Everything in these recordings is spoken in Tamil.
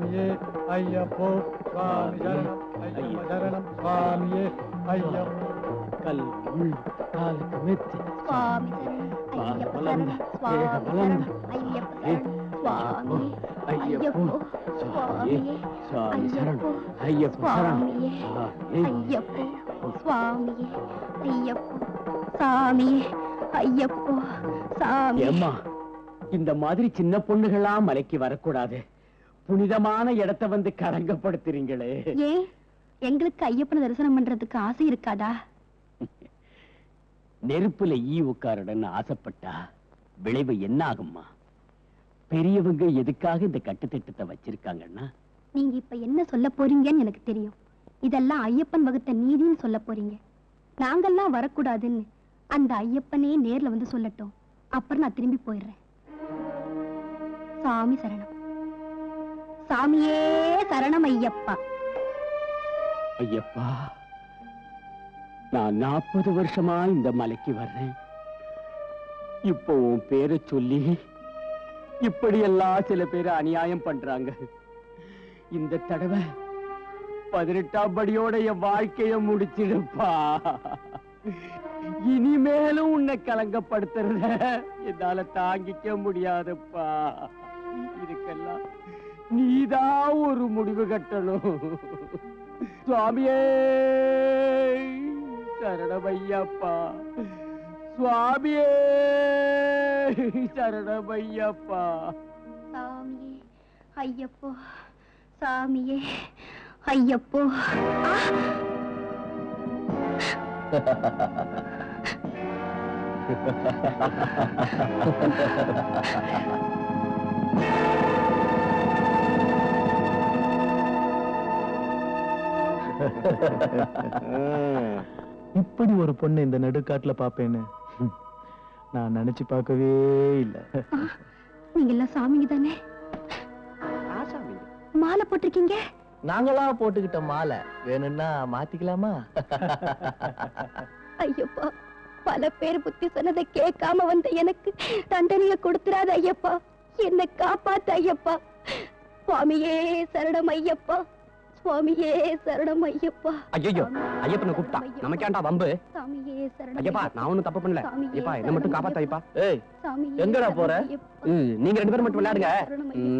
சுவாமியே ஐயப்போ சுவாமி சரணம் ஐயப்ப சரணம் சுவாமியே ஐயப்போ. கல் முள் காலுக்கு மெத்தி. சுவாமி சரணம் ஐயப்ப சரணம் சுவாமி ஐயப்ப சுவாமி ஐயப்போ சுவாமியே ஐயப்போ சுவாமியே ஐயப்போ சுவாமியே சுவாமி சரணம் ஐயப்போ சரணம். ஐயப்போ சாமி ஏம்மா இந்த மாதிரி சின்ன பொண்ணுகளா மலைக்கு வரக்கூடாது. புனிதமான இடத்தை வந்து களங்கப்படுத்துறீங்களே ஏன் எங்களுக்கு ஐயப்பனை தரிசனம் பண்றதுக்கு ஆசை இருக்காதா? நெருப்புல ஈ உட்காருடன்னு ஆசைப்பட்டா விளைவு என்ன ஆகும்மா பெரியவங்க எதுக்காக இந்த கட்டுத்திட்டத்தை வச்சிருக்காங்கன்னா? நீங்க இப்ப என்ன சொல்ல போறீங்கன்னு எனக்கு தெரியும். இதெல்லாம் ஐயப்பன் வகுத்த நீதின்னு சொல்ல போறீங்க. நாங்கெல்லாம் வரக்கூடாதுன்னு அந்த ஐயப்பனே நேர்ல வந்து சொல்லட்டும். அப்புறம் நான் திரும்பி போயிடுறேன். சாமி சரணம். சாமியே சரணம் ஐயப்பா ஐயப்பா நான் நாற்பது வருஷமா இந்த மலைக்கு வர்றேன். இப்போ உன் பேரை சொல்லி இப்படியெல்லாம் சில பேர் அநியாயம் பண்றாங்க. இந்த தடவை பதினெட்டாம் படியோட என் வாழ்க்கைய முடிச்சிடுப்பா இனிமேலும் உன்னை கலங்கப்படுத்துறத என்னால தாங்கிக்க முடியாதுப்பா. இதுக்கெல்லாம் நீதான் ஒரு முடிவு கட்டணும். சுவாமியே சரணமையப்பா. சுவாமியே சரணமையப்பா. சாமியே ஐயப்போ சாமியே ஐயப்போ. ஆ! இப்படி ஒரு பொண்ணு இந்த நடுக்காட்டுல பாப்பேன்னு நான் நினைச்சு பார்க்கவே இல்லை. நீங்க எல்லாம் சாமிங்க தானே? மாலை போட்டிருக்கீங்க? நாங்களா போட்டுக்கிட்ட மாலை. வேணும்னா மாத்திக்கலாமா? ஐயப்பா பல பேர் புத்தி சொன்னதை கேட்காம வந்த எனக்கு தண்டனைய கொடுத்துறாத ஐயப்பா. என்னை காப்பாத்து ஐயப்பா. சுவாமியே சரணம் ஐயப்பா. சுவாமியே சரணம் ஐயப்பா. ஐயோ ஐயப்பனை கூப்பிட்டா? நமக்கேண்டா வம்பு? சாமியே சரணம் ஐயப்பா நான் ஒண்ணும் தப்பு பண்ணல. சாமியே ஐயப்பா என்ன மட்டும் காப்பாத்த ஐயப்பா. ஏய் எங்கடா போற? நீங்க ரெண்டு பேரும் மட்டும் விளையாடுங்க.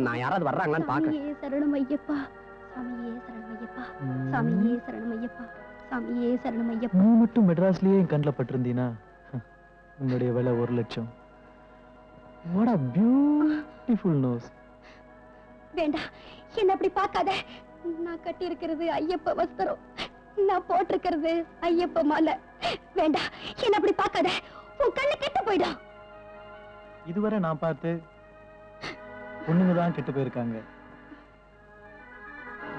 நான் யாராவது வர்றாங்களான்னு பாக்குறேன் சரணம் ஐயப்பா. சாமியே சரணம் ஐயப்பா. சாமியே சரணம் ஐயப்பா. சாமியே சரணம் ஐயப்பா. நீ மட்டும் மெட்ராஸ்லயே என் கண்ணில் பட்டிருந்தீனா? உன்னுடைய விலை ஒரு லட்சம். வாட் அ பியூட்டிஃபுல் நோஸ் வேண்டாம் என்ன அப்படி பார்க்காத. நான் கட்டி இருக்கிறது ஐயப்ப வஸ்திரம். நான் போட்டிருக்கிறது ஐயப்ப மாலை. வேண்டாம் என்ன அப்படி பார்க்காத. உன் கண்ணு கெட்டு போயிடும். இதுவரை நான் பார்த்து பொண்ணுங்க தான் கெட்டு போயிருக்காங்க.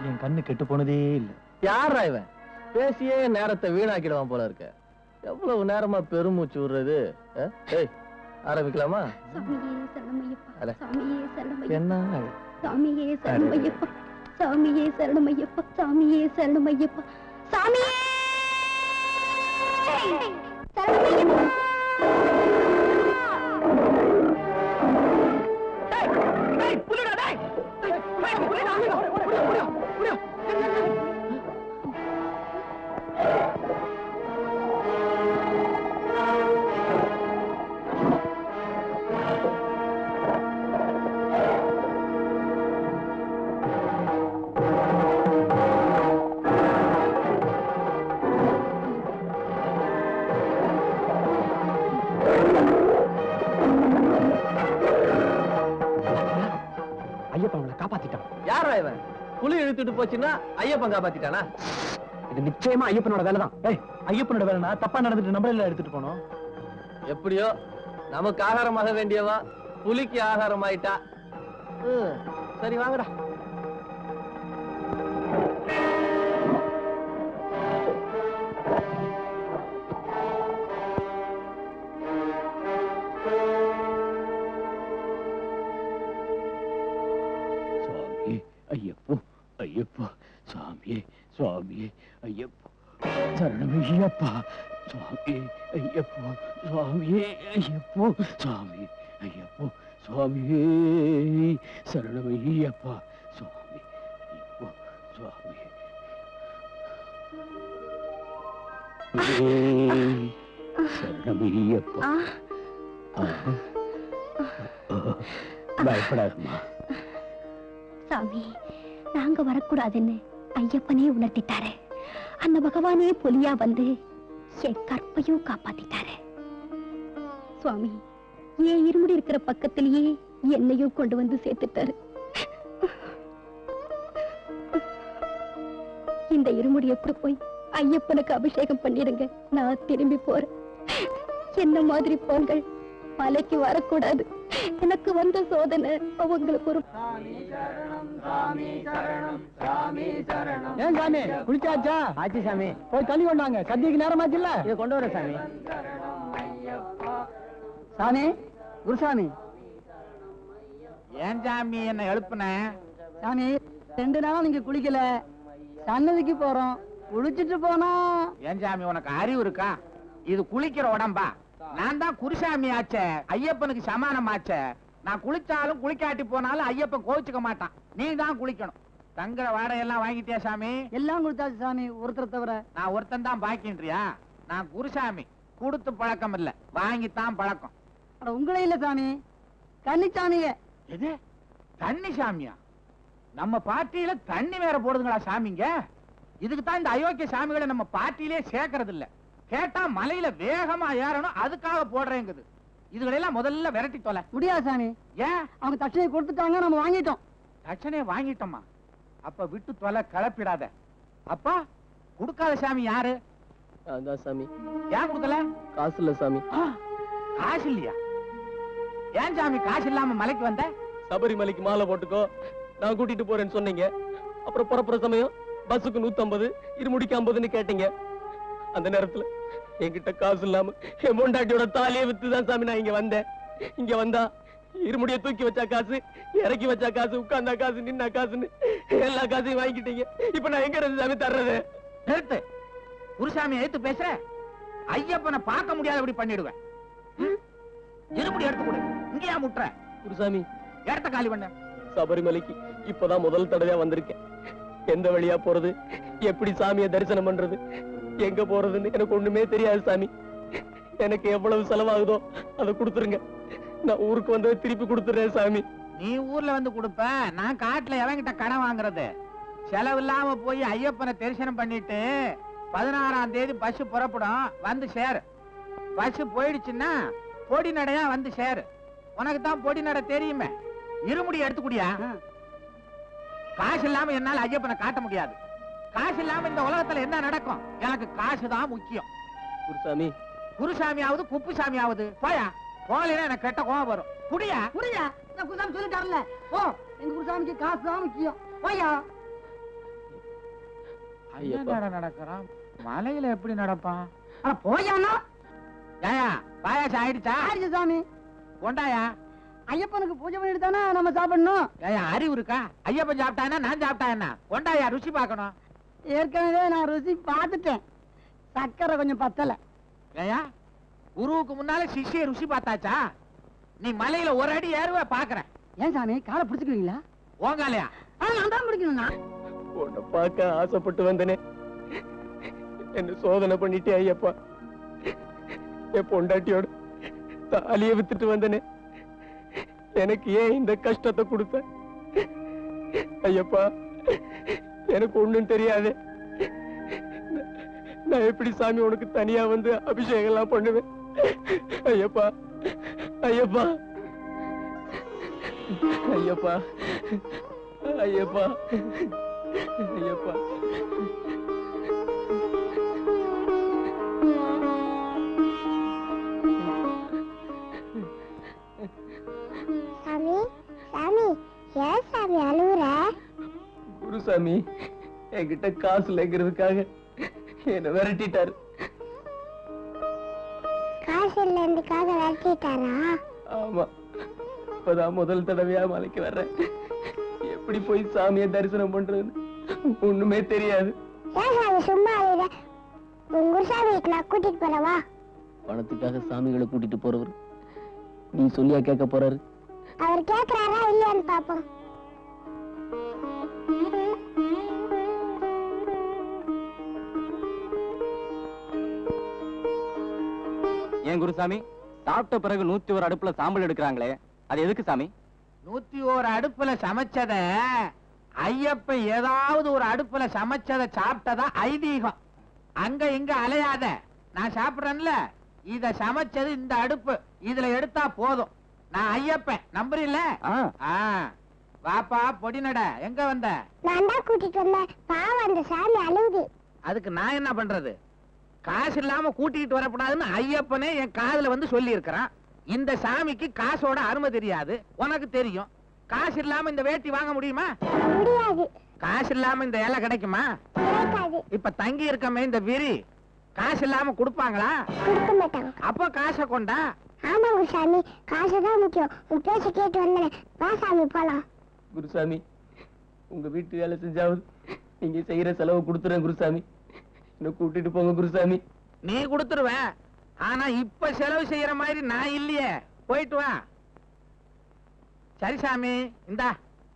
என் கண்ணு கெட்டு போனதே இல்லை. யாரா இவன்? பேசியே நேரத்தை வீணாக்கிடுவான் போல இருக்க. எவ்வளவு நேரமா பெருமூச்சு விடுறது? ஆரம்பிக்கலாமா? என்ன? சாமியே சரணம் ஐயப்பா சாமியே சரணம் ஐயப்பா சாமியே! சரணம் அவனை காப்பாத்திட்டான். யாரா இவன்? புலி இழுத்துட்டு போச்சுன்னா ஐயப்பன் காப்பாத்திட்டானா? இது நிச்சயமா ஐயப்பனோட வேலைதான். ஏய் ஐயப்பனோட வேலைனா தப்பா நடந்துட்டு நம்மள எடுத்துட்டு போனோம். எப்படியோ நமக்கு ஆகாரமாக வேண்டியவா புலிக்கு ஆகாரம் ஆயிட்டா சரி வாங்கடா. சுவாமி ஐயப்போ. சரணமையப்பா சுவாமி ஐயப்போ. சுவாமி ஐயப்போ. சுவாமி ஐயப்போ. சுவாமி. சரணமையப்பா சுவாமி சுவாமி ஏய், சரணமையப்பா பயப்படாதம்மா. சாமி நாங்க வரக்கூடாதுன்னு. ஐயப்பனே உணர்த்திட்டாரு. அந்த பகவானே பொலியா வந்து என் கற்பையும் காப்பாத்திட்டாரு. சுவாமி என் இருமுடி இருக்கிற பக்கத்திலேயே என்னையும் கொண்டு வந்து சேர்த்துட்டாரு. இந்த இருமுடி எப்படி போய் ஐயப்பனுக்கு அபிஷேகம் பண்ணிடுங்க. நான் திரும்பி போறேன். என்ன மாதிரி போங்கள்? மலைக்கு வரக்கூடாது. எனக்கு வந்த சோதனை அவங்களுக்கு ஒரு ஏன் சாமி? குளிச்சாச்சா? ஆச்சு சாமி. போய் தண்ணி கொண்டாங்க. சத்தியக்கு நேரமாச்சு இல்ல இதை கொண்டு வர சாமி. சாமி? குருசாமி. ஏன் சாமி என்ன எழுப்புன? சாமி ரெண்டு நாளா நீங்க குளிக்கல. சன்னதிக்கு போறோம். குளிச்சிட்டு போனா ஏன் சாமி உனக்கு அறிவு இருக்கா? இது குளிக்கிற உடம்பா? நான் தான் குருசாமி ஆச்சே ஐயப்பனுக்கு சமானம் ஆச்சே. நான் குளிச்சாலும் குளிக்காட்டி போனாலும் ஐயப்பன் கோவிச்சுக்க மாட்டான். நீ தான் குளிக்கணும். தங்குற வாடகையெல்லாம் வாங்கிட்டியா சாமி? எல்லாம் கொடுத்தாச்சு சாமி ஒருத்தர் தவிர. நான் ஒருத்தன் தான் பாக்கின்றியா? நான் குருசாமி. கொடுத்து பழக்கம் இல்ல. வாங்கித்தான் பழக்கம். உங்களே இல்ல சாமி. கன்னிச்சாமிய எது? தண்ணி சாமியா நம்ம பார்ட்டியில தண்ணி வேற போடுதுங்களா சாமிங்க? இதுக்கு தான் இந்த அயோக்கிய சாமிகளை நம்ம பார்ட்டியிலே சேர்க்கறது இல்ல கேட்டா மலையில வேகமா ஏறணும் அதுக்காக போடுறேங்குது. இதுகளெல்லாம் முதல்ல விரட்டி தொலை. முடியாது சாமி? ஏன்? அவங்க தட்சணை கொடுத்துட்டாங்க நம்ம வாங்கிட்டோம். தட்சணையை வாங்கிட்டோமா? அப்ப விட்டு தொலை கிளப்பிடாத அப்பா கொடுக்காத சாமி யாரு? அதான் சாமி. ஏன் கொடுக்கல? காசு இல்ல சாமி. காசு இல்லையா? ஏன் சாமி காசு இல்லாம மலைக்கு வந்த? சபரிமலைக்கு மாலை போட்டுக்கோ. நான் கூட்டிட்டு போறேன்னு சொன்னீங்க. அப்புறம் புறப்புற சமயம் பஸ்ஸுக்கு நூத்தம்பது இருமுடிக்கு ஐம்பதுன்னு கேட்டீங்க. அந்த நேரத்துல என்கிட்ட காசு இல்லாம என் பொண்டாட்டியோட தாலியை வித்து தான் சாமி நான் இங்க வந்தேன். இங்க வந்தா இருமுடிய தூக்கி வச்சா காசு இறக்கி வச்சா காசு உட்கார்ந்தா காசு நின்னா காசுன்னு எல்லா காசையும் வாங்கிட்டீங்க இப்ப நான் எங்க இருந்து சாமி தர்றது? நிறுத்து. குருசாமி எடுத்து பேசுற? ஐயப்பனை பார்க்க முடியாதபடி பண்ணிடுவேன்? இருமுடி எடுத்து கொடு. இங்கேயா முட்டுற? குருசாமி. இடத்த காலி பண்ண. சபரிமலைக்கு இப்பதான் முதல் தடவையா வந்திருக்கேன். எந்த வழியா போறது? எப்படி சாமியை தரிசனம் பண்றது? எங்க போறதுன்னு எனக்கு ஒண்ணுமே தெரியாது சாமி. எனக்கு எவ்வளவு செலவாகுதோ அதை கொடுத்துருங்க. நான் ஊருக்கு வந்ததை திருப்பி கொடுத்துறேன் சாமி. நீ ஊர்ல வந்து கொடுப்ப. நான் காட்டுல எவன்கிட்ட கடன் வாங்குறது. செலவு இல்லாம போய் ஐயப்பனை தரிசனம் பண்ணிட்டு பதினாறாம் தேதி பஸ் புறப்படும் வந்து சேரு. பஸ் போயிடுச்சுன்னா பொடி நடையா வந்து சேரு. உனக்கு தான் பொடி நடை தெரியுமே. இருமுடி எடுத்துக்கூடியா காசு இல்லாம என்னால ஐயப்பனை காட்ட முடியாது. காசு இல்லாம இந்த உலகத்துல என்ன நடக்கும்? எனக்கு காசு தான் முக்கியம். குருசாமி. குருசாமியாவது குப்புசாமியாவது போயா? போகலைன்னா எனக்கு கெட்ட கோவம் வரும். குடியா? புரியா நான் குருசாமி சொல்லிட்டாருல ஓ எங்க குருசாமிக்கு காசு தான் முக்கியம். போயா? ஐயப்பா. நடக்கிறான்? மலையில எப்படி நடப்பான்? அட போயாண்ணா ஏயா பாயாசம் ஆயிடுச்சா? ஆயிடுச்சு சாமி. கொண்டாயா? ஐயப்பனுக்கு பூஜை பண்ணிட்டு தானே நம்ம சாப்பிடணும்? ஏயா அறிவு இருக்கா? ஐயப்பன் சாப்பிட்டானா நான் சாப்பிட்டா என்ன? கொண்டாயா ருசி பார்க்கணும். ஏற்கனவே நான் ருசி பார்த்துட்டேன். சக்கரை கொஞ்சம் பத்தல. ஏயா குருவுக்கு முன்னால சிஷ்ய ருசி பார்த்தாச்சா? நீ மலையில ஒரு அடி ஏறுவ பாக்குறேன் ஏன் சாமி காலை பிடிச்சுக்குவீங்களா ஓங்காலையா? ஆ நான் தான் பிடிக்கணும்ண்ணா. உன்னை பார்க்க ஆசைப்பட்டு வந்தனே. என்ன சோதனை பண்ணிட்டே ஐயப்பா. என் பொண்டாட்டியோட தாலியை வித்துட்டு வந்தனே. எனக்கு ஏன் இந்த கஷ்டத்தை கொடுத்த? ஐயப்பா எனக்கு ஒண்ணும் தெரியாது. நான் எப்படி சாமி உனக்கு தனியா வந்து அபிஷேகம் எல்லாம் பண்ணுவேன்? ஐயப்பா ஐயப்பா. ஐயப்பா ஐயப்பா ஐயப்பா. சாமி சாமி ஏன் சாமி அழுவுற? குருசாமி என்கிட்ட காசு இல்லைங்கிறதுக்காக என்ன விரட்டிட்டாரு. காசு இல்லைன்றதுக்காக விரட்டிட்டாரா? ஆமா. இப்பதான் முதல் தடவையா மலைக்கு வர்றேன். எப்படி போய் சாமியை தரிசனம் பண்றதுன்னு ஒண்ணுமே தெரியாது. சும்மா குருசாமிக்கு நான் கூட்டிட்டு போறவா பணத்துக்காக சாமிகளை கூட்டிட்டு போறவர். நீ சொல்லியா கேட்க போறாரு? அவர் கேக்குறாரா இல்லையான்னு பாப்போம். ஏன் குருசாமி? சாப்பிட்ட பிறகு நூத்தி ஒரு அடுப்புல சாம்பல் எடுக்கிறாங்களே. அது எதுக்கு சாமி? நூத்தி ஒரு அடுப்புல சமைச்சத ஐயப்ப ஏதாவது ஒரு அடுப்புல சமைச்சத சாப்பிட்டதா ஐதீகம். அங்க இங்க அலையாத. நான் சாப்பிடுறேன்ல. இத சமைச்சது இந்த அடுப்பு. இதுல எடுத்தா போதும். நான் ஐயப்பன். நம்புறீல்ல? ஆ, ஆ, வாப்பா பொடிநட எங்க வந்த? நான் தான் கூட்டிட்டு வந்தேன். பாவம் அந்த சாமி அழுகுது அதுக்கு நான் என்ன பண்றது? காசு இல்லாம கூட்டிட்டு வரக்கூடாதுன்னு ஐயப்பனே என் காதுல வந்து சொல்லி இருக்கிறான் இந்த சாமிக்கு காசோட அருமை தெரியாது. உனக்கு தெரியும். காசு இல்லாம இந்த வேட்டி வாங்க முடியுமா? முடியாது. காசு இல்லாம இந்த இலை கிடைக்குமா? கிடைக்காது. இப்ப தங்கி இருக்கமே இந்த விரி காசு இல்லாம கொடுப்பாங்களா? கொடுக்க மாட்டாங்க. அப்ப காசை கொண்டா? ஆமா குருசாமி காசு தான் முக்கியம். உன் பேச்ச கேட்டு வந்தேன் வா சாமி போலாம். குருசாமி உங்க வீட்டு வேலை செஞ்சாவது நீங்க செய்யற செலவு கொடுத்துறேன் குருசாமி. என்ன கூட்டிட்டு போங்க குருசாமி. நீ கொடுத்துருவ. ஆனா இப்ப செலவு செய்யற மாதிரி நான் இல்லையே. போயிட்டு வா. சரி சாமி இந்தா.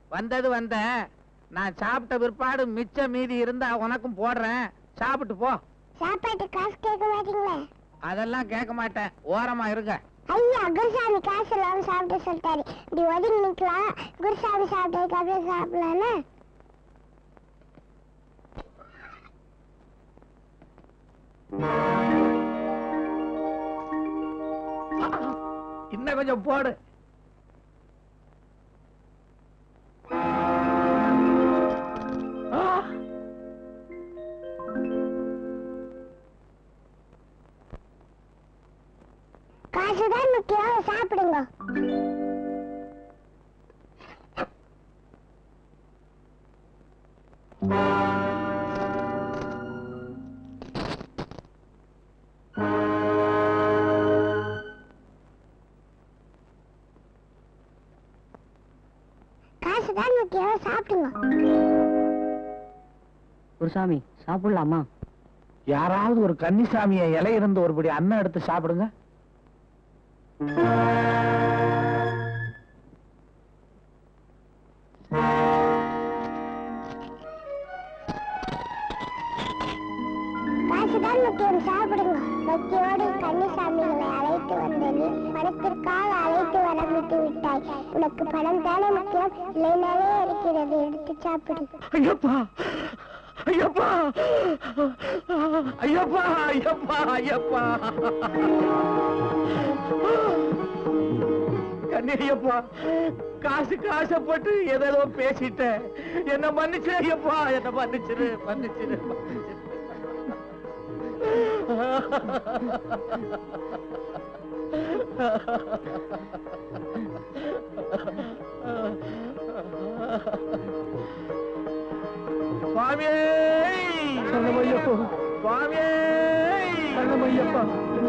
வந்தது வந்த. நான் சாப்பிட்ட பிற்பாடு மிச்ச மீதி இருந்தா உனக்கும் போடுறேன். சாப்பிட்டு போ. சாப்பாட்டு காசு கேட்க மாட்டீங்களே? அதெல்லாம் கேட்க மாட்டேன். ஓரமா இருங்க. ஐயா குருசாமி காசு இல்லாம சாப்பிட சொல்லிட்டாரு. இப்படி ஒதுங்கி நிக்கலாம். குருசாமி சாப்பிட்டதுக்கு அப்படியே சாப்பிடலான்னு இன்னும் கொஞ்சம் போடு. காசு தான் முக்கியம் சாப்பிடுங்க. குருசாமி சாப்பிடலாமா? யாராவது ஒரு கன்னிசாமிய இலை இருந்து ஒருபடி அன்னம் எடுத்து சாப்பிடுங்க. சாப்பிடுங்க. கன்னிசாமிகளை அழைத்து வந்தது பணத்திற்காக அழைத்து வரவிட்டு விட்டாய். உனக்கு பணம் தானே முக்கியம்? இல்லைனாலே இருக்கிறது எடுத்து சாப்பிடு. ஐயப்பா! ஐயப்பா! ஐயப்பா! ஐயப்பா! ஐயப்பா! கண்ணையப்பா காசு காசப்பட்டு ஏதோ பேசிட்டேன். என்ன மன்னிச்சு ஐயப்பா! என்ன மன்னிச்சிரு மன்னிச்சிரு மன்னிச்சிரு. சுவாமியே! சுவாமியே! சரணமையப்பா